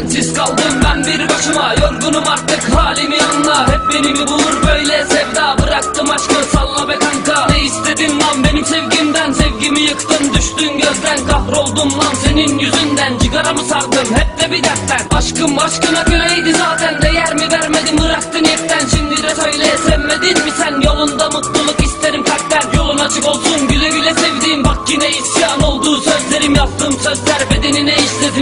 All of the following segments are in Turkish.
sensiz kaldım ben bir başıma. Yorgunum artık halimi anla Hep beni mi bulur böyle sevda? Bıraktım aşkı salla be kanka. Ne istedin lan benim sevgimden? Sevgimi yıktın düştün gözden. Kahroldum lan senin yüzünden. Cigaramı sardım? Hep de bir dertten. Aşkım aşkına köleydi zaten. Değer mi vermedim bıraktın hepten Şimdi de söyle sevmedin mi sen? Yolunda mutluluk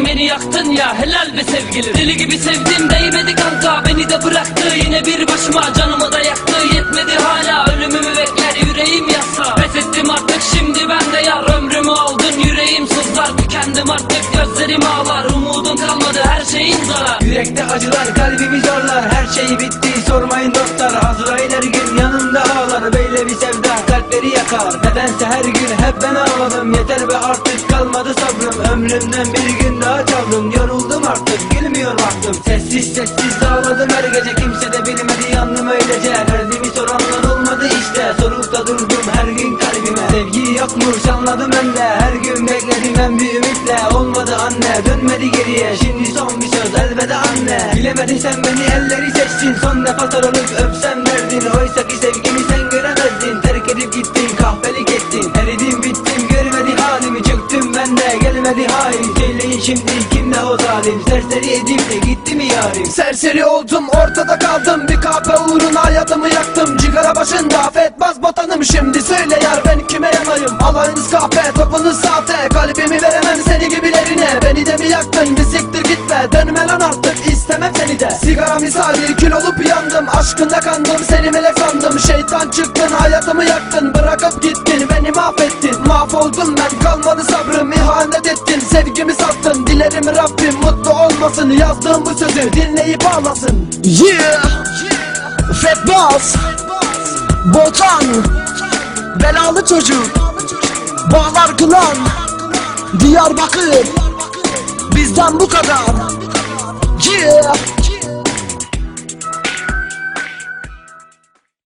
Beni yaktın ya helal be sevgilim. Deli gibi sevdim değmedi kanka. Beni de bıraktı yine bir başıma. Canımı da yaktı yetmedi hala. Ölümümü bekler yüreğim yasa. Pes ettim artık şimdi ben de yar. Ömrümü aldın yüreğim sızlar. Tükendim artık gözlerim ağlar. Umudum kalmadı her şeyin zarar. Yürekte acılar kalbimi zorlar. Her şey bitti sormayın dostlar yakar Nedense her gün hep ben ağladım Yeter be artık kalmadı sabrım. Ömrümden bir gün daha çaldım Yoruldum artık gülmüyor baktım. Sessiz sessiz ağladım her gece. Kimse de bilmedi yandım öylece. Derdimi soranlar olmadı işte. Sorup da durdum her gün kalbime. Sevgi yokmuş anladım ben de. Her gün bekledim ben bir ümitle. Olmadı anne dönmedi geriye. Şimdi son bir söz elveda anne. Bilemedin sen beni elleri seçtin. Son defa sarılıp öpsem hain Söyleyin şimdi kimde o zalim? Serseri edip de gitti mi yarim? Serseri oldum ortada kaldım. Bir kahpe uğruna hayatımı yaktım. Cigara başında affetmez botanım Şimdi söyle yar ben kime yanayım? Alayınız kahpe topunuz sahte Kalbimi veremem seni gibilerine. Beni de mi yaktın? Bir siktir gitme Dönme lan artık istemem seni de. Sigara misali kül olup yandım. Aşkında kandım seni melek sandım. Şeytan çıktın hayatımı yaktın. Bırakıp gittin beni mahvettin. Mahvoldum ben kalmadı sabrım. İhanet Sevgimi sattın dilerim Rabbim mutlu olmasın. Yazdığım bu sözü dinleyip ağlasın. Yeah. Fat Boss. Botan. Belalı çocuk. Bağlar kılan. Diyarbakır. Bizden bu kadar. Yeah